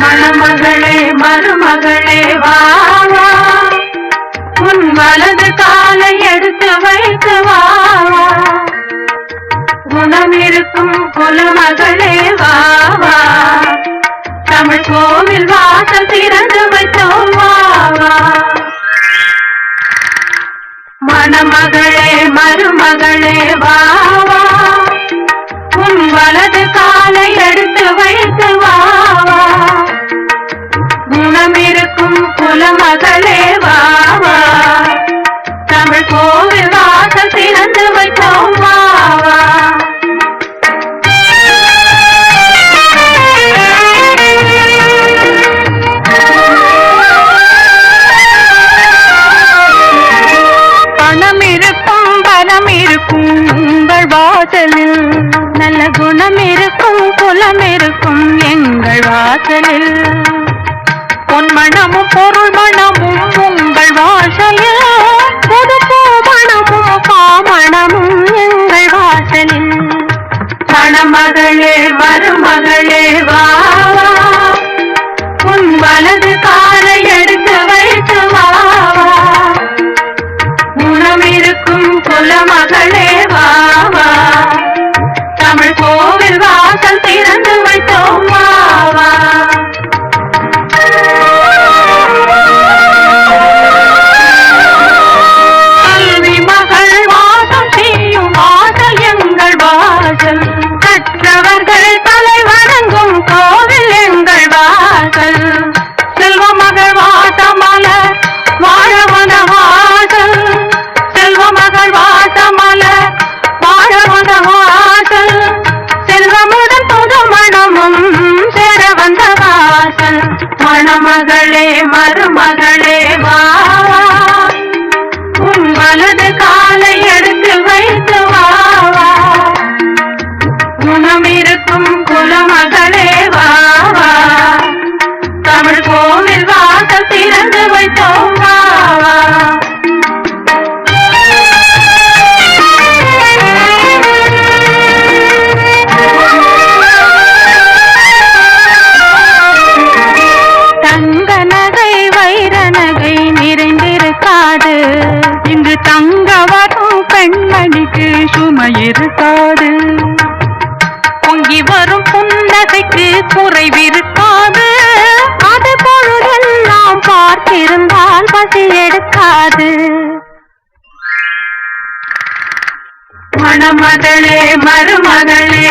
மணமகளே மருமகளே வாவா உன் வலது காலை எடுத்து வைத்து வாவா வா. குணம் இருக்கும் குலமகளே வாவா தமிழ் கோவில் வாசல் திறந்து வைத்தோம் வாவா மணமகளே மருமகளே வாவா உன் வலது இருக்கும் இருக்கும் உங்கள் வாசலில் நல்ல குணம் இருக்கும் குலம் இருக்கும் எங்கள் வாசலில். பொன் மணமும் பொருள் மணமும் உங்கள் வாசலில். புது பூ மணமும் காமணமும் எங்கள் வாசலில். மணமகளே மருமகளே வா. உன் வலது கா குலமகளே வா தமிழ் கோவில் வாசல் திறந்து வைத்தோம் வா கல்வி மகள் வாசம் செய்யும் வாசல் எங்கள் வாசல். கற்றவர்கள் தலை வணங்கும் கோ மணமகளே மருமக பெண்மணிக்கு சுமை இருக்காது. பொங்கி வரும் புன்னகைக்கு குறைவிருக்காது அது பொழுதெல்லாம் பார்த்திருந்தால் பசி எடுக்காது. மணமகளே மருமகளே